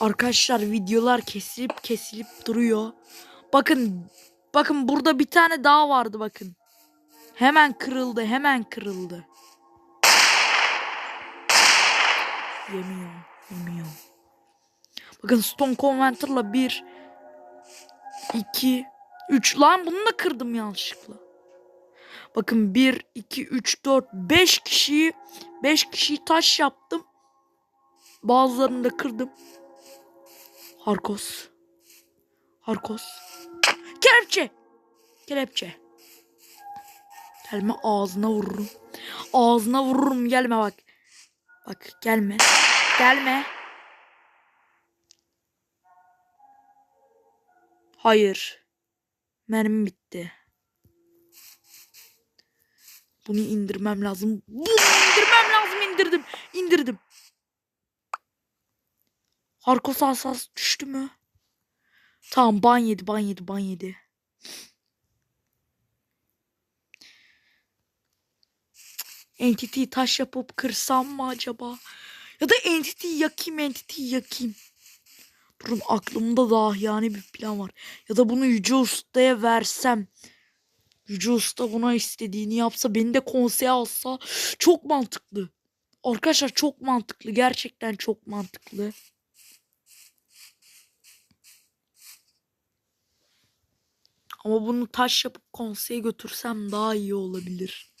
Arkadaşlar videolar kesilip kesilip duruyor. Bakın bakın burada bir tane daha vardı bakın. Hemen kırıldı hemen kırıldı. Yemiyor yemiyor. Bakın Stone Conventor'la bir, iki, üç. Lan bunu da kırdım yanlışlıkla. Bakın bir, iki, üç, dört, beş kişiyi, beş kişiyi taş yaptım. Bazılarını da kırdım. Harkos. Harkos. Kelepçe. Kelepçe. Gelme ağzına vururum. Ağzına vururum gelme bak. Bak gelme. Gelme. Hayır. Mermim bitti. Bunu indirmem lazım. Bunu indirmem lazım. İndirdim. Harkos asas düştü mü? Tamam ban yedi ban yedi ban yedi. Entity'yi taş yapıp kırsam mı acaba? Ya da Entity'yi yakayım Entity'yi yakayım. Durun aklımda daha yani bir plan var. Ya da bunu Yüce Usta'ya versem. Yüce Usta buna istediğini yapsa beni de konseye alsa çok mantıklı. Arkadaşlar çok mantıklı. Gerçekten çok mantıklı. Ama bunu taş yapıp konseye götürsem daha iyi olabilir.